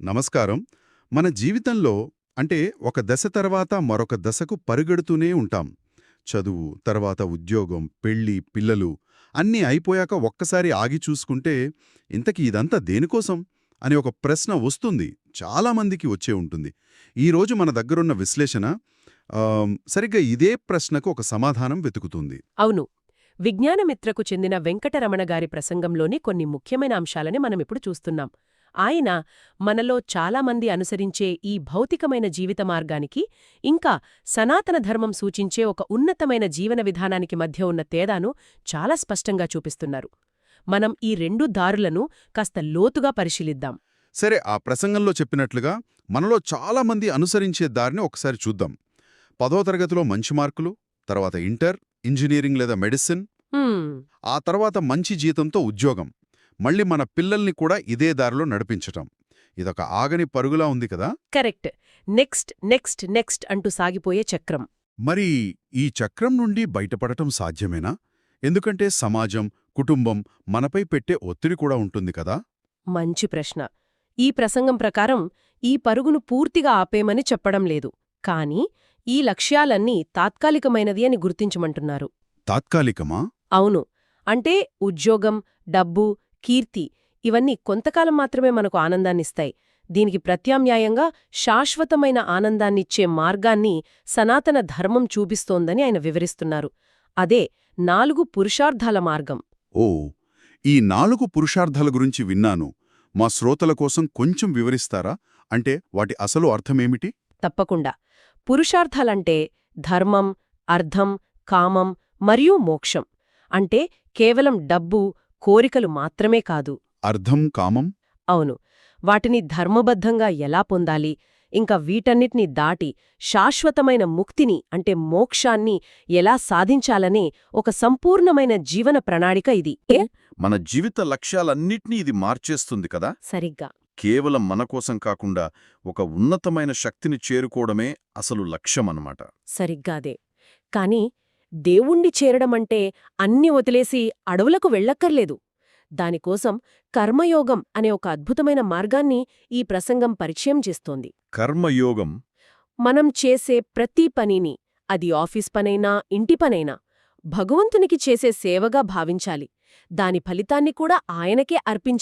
నమస్కారం. మన జీవితంలో అంటే ఒక దశ తర్వాత మరొక దశకు పరుగెడుతూనే ఉంటాం. చదువు తర్వాత ఉద్యోగం పెళ్ళి పిల్లలు అన్నీ అయిపోయాక ఒక్కసారి ఆగి చూసుకుంటే ఇంతకీ ఇదంతా దేనికోసం? అనే ఒక ప్రశ్న వస్తుంది. చాలామందికి వచ్చే ఉంటుంది. ఈరోజు మన దగ్గరున్న విశ్లేషణ సరిగ్గా ఇదే ప్రశ్నకు ఒక సమాధానం వెతుకుతుంది. అవును. విజ్ఞానమిత్రకు చెందిన వెంకటరమణ గారి ప్రసంగంలోని కొన్ని ముఖ్యమైన అంశాలని మనమిప్పుడు చూస్తున్నాం. ఆయన మనలో చాలామంది అనుసరించే ఈ భౌతికమైన జీవిత మార్గానికి ఇంకా సనాతన ధర్మం సూచించే ఒక ఉన్నతమైన జీవన విధానానికి మధ్య ఉన్న తేడాను చాలా స్పష్టంగా చూపిస్తున్నారు. మనం ఈ రెండు దారులను కాస్త లోతుగా పరిశీలిద్దాం. సరే ఆ ప్రసంగంలో చెప్పినట్లుగా మనలో చాలామంది అనుసరించే దారిని ఒకసారి చూద్దాం. పదో తరగతిలో మంచి మార్కులు తర్వాత ఇంటర్ ఇంజనీరింగ్ లేదా మెడిసిన్ ఆ తర్వాత మంచి జీతంతో ఉద్యోగం. మళ్ళీ మన పిల్లల్ని కూడా ఇదే దారిలో నడిపించటం. ఇదొక ఆగని పరుగులా ఉంది కదా? కరెక్ట్. నెక్స్ట్ నెక్స్ట్ నెక్స్ట్ అంటూ సాగిపోయే చక్రం. మరి ఈ చక్రం నుండి బయటపడటం సాధ్యమేనా? ఎందుకంటే సమాజం కుటుంబం మనపై పెట్టే ఒత్తిడి కూడా ఉంటుంది కదా? మంచి ప్రశ్న. ఈ ప్రసంగం ప్రకారం ఈ పరుగును పూర్తిగా ఆపేమని చెప్పడం లేదు. కానీ ఈ లక్ష్యాలన్నీ తాత్కాలికమైనది అని గుర్తించమంటున్నారు. తాత్కాలికమా? అవును. అంటే ఉద్యోగం డబ్బు కీర్తి ఇవన్నీ కొంతకాలం మాత్రమే మనకు ఆనందాన్నిస్తాయి. దీనికి ప్రత్యామ్నాయంగా శాశ్వతమైన ఆనందాన్నిచ్చే మార్గాన్ని సనాతన ధర్మం చూపిస్తోందని ఆయన వివరిస్తున్నారు. అదే నాలుగు పురుషార్థాల మార్గం. ఓ ఈ నాలుగు పురుషార్థాల గురించి విన్నాను. మా శ్రోతల కోసం కొంచెం వివరిస్తారా? అంటే వాటి అసలు అర్థమేమిటి? తప్పకుండా. పురుషార్థాలంటే ధర్మం అర్థం కామం మరియు మోక్షం. అంటే కేవలం డబ్బు కోరికలు మాత్రమే కాదు. అర్థం కామం? అవును. వాటిని ధర్మబద్ధంగా ఎలా పొందాలి? ఇంకా వీటన్నిటిని దాటి శాశ్వతమైన ముక్తిని అంటే మోక్షాన్ని ఎలా సాధించాలనే ఒక సంపూర్ణమైన జీవన ప్రణాళిక ఇది. ఏ? మన జీవిత లక్ష్యాలన్నిటినీ ఇది మార్చేస్తుంది కదా? సరిగ్గా. కేవలం మన కోసం కాకుండా ఒక ఉన్నతమైన శక్తిని చేరుకోవడమే అసలు లక్ష్యమన్నమాట. సరిగ్గాదే కాని దేవుణ్ణి చేరడమంటే అన్ని వదిలేసి అడవులకు వెళ్ళక్కర్లేదు. దానికోసం కర్మయోగం అనే ఒక అద్భుతమైన మార్గాన్ని ఈ ప్రసంగం పరిచయం చేస్తోంది. కర్మయోగం? మనం చేసే ప్రతి పనిని అది ఆఫీస్ పనైనా ఇంటి పనైనా భగవంతునికి చేసే సేవగా భావించాలి. దాని ఫలితాన్ని కూడా ఆయనకే అర్పించే